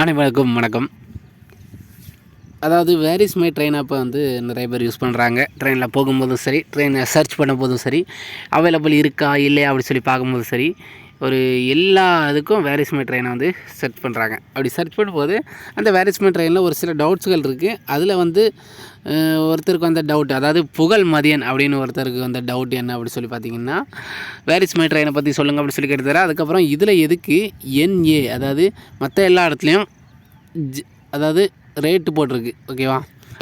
அனைவருக்கும் வணக்கம். அதாவது வேரிஸ் மை ட்ரெயின் அப்போ வந்து நிறைய பேர் யூஸ் பண்ணுறாங்க ட்ரெயினில் போகும்போதும் சரி ட்ரெயினை சர்ச் பண்ணும்போதும் சரி அவைலபிள் இருக்கா இல்லையா அப்படி சொல்லி பார்க்கும்போதும் சரி ஒரு எல்லா இதுக்கும் வேரிஸ் ட்ரெயினை வந்து சர்ச் பண்ணுறாங்க அப்படி சர்ச் பண்ணும்போது அந்த வேரிஸ் ட்ரெயினில் ஒரு சில டவுட்ஸ்கள் இருக்குது அதில் வந்து ஒருத்தருக்கு வந்த டவுட் அதாவது புகழ் மதியன் அப்படின்னு ஒருத்தருக்கு வந்த டவுட் என்ன அப்படி சொல்லி பார்த்தீங்கன்னா வேரிஸ் ட்ரெயினை பற்றி சொல்லுங்கள் அப்படி சொல்லி கேட்டுத்தர அதுக்கப்புறம் இதில் எதுக்கு என்ஏ அதாவது மற்ற எல்லா இடத்துலையும் ஜ- அதாவது ரேட்டு போட்டிருக்கு. ஓகேவா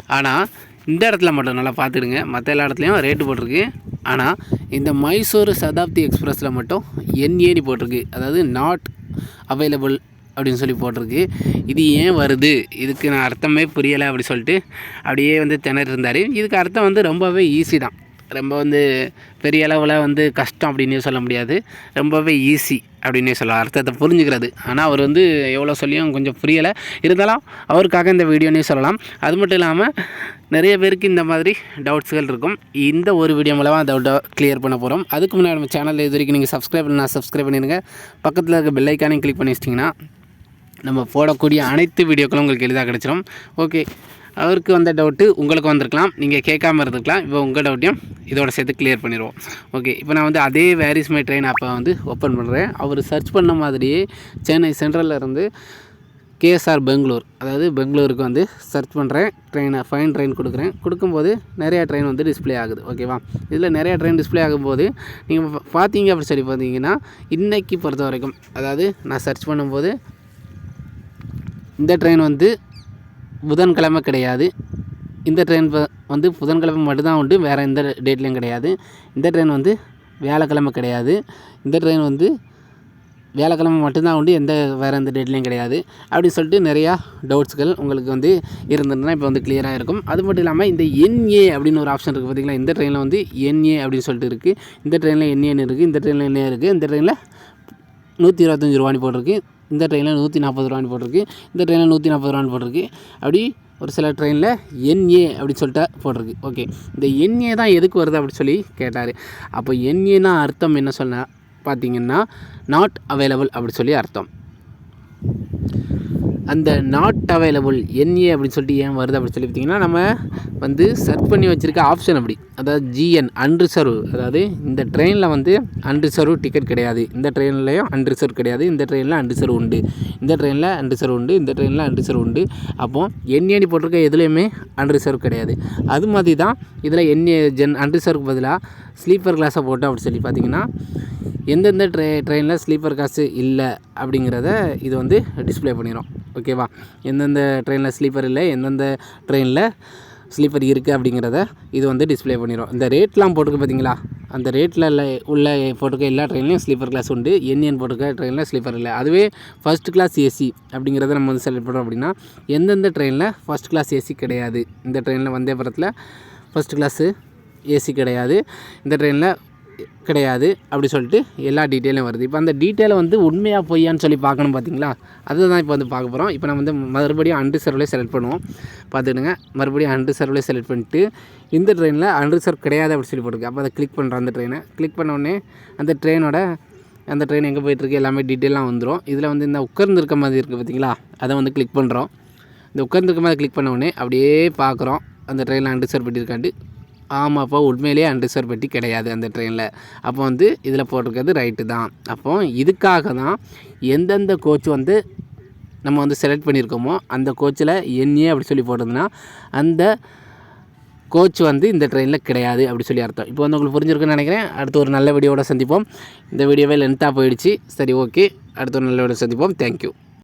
ஆனால் இந்த இடத்துல மட்டும் நல்லா பார்த்துடுங்க. மற்ற எல்லா இடத்துலையும் ரேட்டு போட்டிருக்கு. ஆனால் இந்த மைசூர் சதாப்தி எக்ஸ்பிரஸில் மட்டும் என்ஏடி போட்டிருக்கு. அதாவது நாட் அவைலபிள் அப்படின்னு சொல்லி போட்டிருக்கு. இது ஏன் வருது? இதுக்கு நான் அர்த்தமே புரியலை அப்படி சொல்லிட்டு அப்படியே வந்து திணறி இருந்தார் இதுக்கு அர்த்தம் வந்து ரொம்பவே ஈஸி தான். ரொம்ப வந்து பெரிய அளவில் வந்து கஷ்டம் அப்படின்னு சொல்ல முடியாது. ரொம்பவே ஈஸி அப்படின்னே சொல்லலாம். அர்த்தத்தை புரிஞ்சுக்கிறது. ஆனால் அவர் வந்து எவ்வளோ சொல்லியும் கொஞ்சம் புரியலை. இருந்தாலும் அவருக்காக இந்த வீடியோனே சொல்லலாம். அது மட்டும் இல்லாமல் நிறைய பேருக்கு இந்த மாதிரி டவுட்ஸ்கள் இருக்கும். இந்த ஒரு வீடியோ மூலமாக அந்த டவுட்டை கிளியர் பண்ண போகிறோம் அதுக்கு முன்னாடி நம்ம சேனலில் இது வரைக்கும் நீங்கள் சப்ஸ்கிரைப் நான் சப்ஸ்கிரைப் பண்ணிடுங்க பக்கத்தில் இருக்க பெல் கிளிக் பண்ணி வச்சிட்டிங்கன்னா நம்ம போடக்கூடிய அனைத்து வீடியோக்களும் உங்களுக்கு எளிதாக கிடச்சிரும். ஓகே அவருக்கு வந்த டவுட்டு உங்களுக்கு வந்திருக்கலாம். நீங்கள் கேட்காம இருந்திருக்கலாம் இப்போ உங்கள் டவுட்டையும் இதோட சேர்த்து கிளியர் பண்ணிடுவோம். ஓகே இப்போ நான் வந்து அதே வேரிஸ் மை ட்ரெயின் அப்போ வந்து ஓப்பன் பண்ணுறேன் அவர் சர்ச் பண்ண மாதிரியே சென்னை சென்ட்ரலில் இருந்து கேஎஸ்ஆர் பெங்களூர் அதாவது பெங்களூருக்கு வந்து சர்ச் பண்ணுறேன் ட்ரெயினை ஃபைன் ட்ரெயின் கொடுக்குறேன். கொடுக்கும்போது நிறையா ட்ரெயின் வந்து டிஸ்ப்ளே ஆகுது. ஓகேவா இதில் நிறையா ட்ரெயின் டிஸ்ப்ளே ஆகும்போது நீங்கள் பார்த்தீங்க அப்படி சொல்லி பார்த்தீங்கன்னா இன்றைக்கி பொறுத்த வரைக்கும் அதாவது நான் சர்ச் பண்ணும்போது இந்த ட்ரெயின் வந்து புதன்கிழமை கிடையாது. இந்த ட்ரெயின் வந்து புதன்கிழமை மட்டும்தான் உண்டு வேறு எந்த டேட்லேயும் கிடையாது. இந்த ட்ரெயின் வந்து வியாழக்கிழமை கிடையாது. இந்த ட்ரெயின் வந்து வியாழக்கிழமை மட்டும்தான் உண்டு எந்த வேறு எந்த டேட்லேயும் கிடையாது. அப்படின்னு சொல்லிட்டு நிறையா டவுட்ஸ்கள் உங்களுக்கு வந்து இருந்ததுன்னா இப்போ வந்து கிளியராக இருக்கும். அது மட்டும் இல்லாமல் இந்த என்ஏ அப்படின்னு ஒரு ஆப்ஷன் இருக்குது பார்த்திங்களா இந்த ட்ரெயினில் வந்து என்ஏ அப்படின்னு சொல்லிட்டு இருக்குது இந்த ட்ரெயினில் என்ஏன்னு இருக்குது இந்த ட்ரெயினில் என்ஏ இருக்குது இந்த ட்ரெயினில் நூற்றி இருபத்தஞ்சி ரூபான்னு போட்டிருக்கு. இந்த ட்ரெயினில் நூற்றி நாற்பது ரூபான்னு போட்டிருக்கு. இந்த ட்ரெயினில் நூற்றி நாற்பது ரூபான்னு போட்டிருக்கு. அப்படி ஒரு சில ட்ரெயினில் என்ஏ அப்படின்னு சொல்லிட்டு போட்டிருக்கு. ஓகே இந்த என்ஏ தான் எதுக்கு வருது அப்படின்னு சொல்லி கேட்டார். அப்போ என்ஏனா அர்த்தம் என்ன சொன்னால் பார்த்தீங்கன்னா நாட் அவைலபிள் அப்படி சொல்லி அர்த்தம். அந்த நாட் அவைலபிள் என்ஏ அப்படின்னு சொல்லிட்டு ஏன் வருது அப்படின்னு சொல்லி பார்த்தீங்கன்னா நம்ம வந்து சர்ச் பண்ணி வச்சுருக்க ஆப்ஷன் அப்படி. அதாவது ஜிஎன் அன்ரிசர்வ் அதாவது இந்த ட்ரெயினில் வந்து அன்ரிசர்வ் டிக்கெட் கிடையாது. இந்த ட்ரெயின்லேயும் அன்ரிசர்வ் கிடையாது. இந்த ட்ரெயினில் அன்ரிசர்வ் உண்டு. இந்த ட்ரெயினில் அன்ரிசர்வ் உண்டு. இந்த ட்ரெயினில் அன்ரிசர்வ் உண்டு. அப்போது என்ஏடி போட்டிருக்க எதுலேயுமே அன்ரிசர்வ் கிடையாது. அது மாதிரி தான் இதில் என்ஏ ஜென் அன்ரிசர்வ்க்கு பதிலாக ஸ்லீப்பர் கிளாஸை போட்டோம் அப்படின்னு சொல்லி பார்த்தீங்கன்னா எந்தெந்த ட்ரெ ட்ரெயினில் ஸ்லீப்பர் காசு இல்லை அப்படிங்கிறத இது வந்து டிஸ்பிளே பண்ணிடும் ஓகேவா? எந்தெந்த ட்ரெயினில் ஸ்லீப்பர் இல்லை எந்தெந்த ட்ரெயினில் ஸ்லீப்பர் இருக்குது அப்படிங்கிறத இது வந்து டிஸ்ப்ளே பண்ணிடும் இந்த ரேட்லாம் போட்டுக்க பார்த்தீங்களா அந்த ரேட்டில் உள்ள போட்டிருக்க எல்லா ட்ரெயின்லையும் ஸ்லீப்பர் கிளாஸ் உண்டு. என்என் போட்டிருக்க ட்ரெயினில் ஸ்லீப்பர் இல்லை. அதுவே ஃபர்ஸ்ட் கிளாஸ் ஏசி அப்படிங்கிறத நம்ம வந்து செலக்ட் பண்ணுறோம் அப்படின்னா எந்தெந்த ட்ரெயினில் ஃபர்ஸ்ட் கிளாஸ் ஏசி கிடையாது. இந்த ட்ரெயினில் வந்தேபுரத்தில் ஃபஸ்ட் கிளாஸு ஏசி கிடையாது. இந்த ட்ரெயினில் கிடையாது அப்படி சொல்லிட்டு எல்லா டீட்டெயிலும் வருது. இப்போ அந்த டீட்டெயிலை வந்து உண்மையாக பொய்யான்னு சொல்லி பார்க்கணும் பார்த்தீங்களா அதுதான் இப்போ வந்து பார்க்க போகிறோம் இப்போ நம்ம வந்து மறுபடியும் அன்று அன்ரிசர்வ்லேயே செலக்ட் பண்ணுவோம். பார்த்துடுங்க மறுபடியும் அன்று அன்ரிசர்வ்லேயே செலக்ட் பண்ணிட்டு இந்த ட்ரெயினில் அன்ரிசர்வ் கிடையாது அப்படி சொல்லி போட்டுருக்கு. அப்போ அதை கிளிக் பண்ணுறோம் அந்த ட்ரெயினை கிளிக் பண்ண உடனே அந்த ட்ரெயினோட அந்த ட்ரெயின் எங்கே போயிட்டுருக்கு? எல்லாமே டீட்டெயிலாக வந்துடும் இதில் வந்து இந்த உட்கார்ந்துருக்க மாதிரி இருக்குது பார்த்தீங்களா அதை வந்து கிளிக் பண்ணுறோம் இந்த உட்கார்ந்துருக்க மாதிரி கிளிக் பண்ண உடனே அப்படியே பார்க்குறோம். அந்த ட்ரெயினில் அன்ரிசர்வ் பண்ணியிருக்காண்டு ஆமாப்பா உண்மையிலேயே அன்ரிசர்வ் பெட்டி கிடையாது அந்த ட்ரெயினில் அப்போ வந்து இதில் போட்டிருக்கிறது ரைட்டு தான். அப்போ இதுக்காக தான் எந்தெந்த கோச் வந்து நம்ம வந்து செலக்ட் பண்ணியிருக்கோமோ அந்த கோச்சில் என்னையே அப்படி சொல்லி போட்டதுன்னா அந்த கோச் வந்து இந்த ட்ரெயினில் கிடையாது அப்படி சொல்லி அர்த்தம். இப்போ வந்து உங்களுக்கு புரிஞ்சிருக்குன்னு நினைக்கிறேன். அடுத்து ஒரு நல்ல வீடியோட சந்திப்போம். இந்த வீடியோவே லென்த்தாக போயிடுச்சு. சரி ஓகே அடுத்த ஒரு நல்ல வீடியோ சந்திப்போம். தேங்க்யூ